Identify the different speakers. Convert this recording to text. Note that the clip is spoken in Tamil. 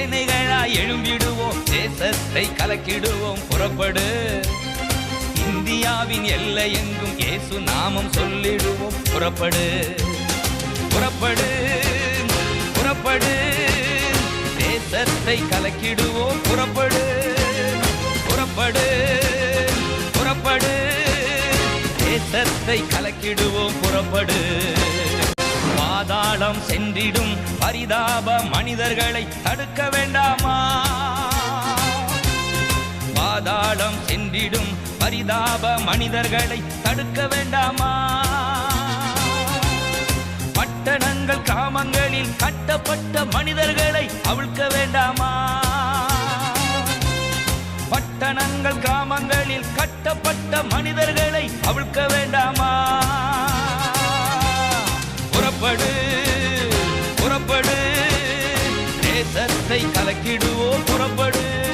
Speaker 1: சேனைகளாய் எழும்பிடுவோம் தேசத்தை கலக்கிடுவோம் புறப்படு. இந்தியாவின் எல்லை எங்கும் இயேசு நாமம் சொல்லிடுவோம் புறப்படு. புறப்படு புறப்படு. தேசத்தை கலக்கிடுவோம் புறப்படு. புறப்படு புறப்படு. தேசத்தை கலக்கிடுவோம் புறப்படு. பாதாளம் சென்றிடும். பரிதாப மனிதர்களை தடுக்க வேண்டாமா? பாதாளம் சென்றிடும். பரிதாப மனிதர்களை தடுக்க வேண்டாமா? பட்டணங்கள் கிராமங்களில் கட்டப்பட்ட மனிதர்களை அவிழ்க்க வேண்டாமா? பட்டணங்கள் கிராமங்களில் கட்டப்பட்ட மனிதர்கள் சத்தை கலக்கிடுவோம் புறப்படு.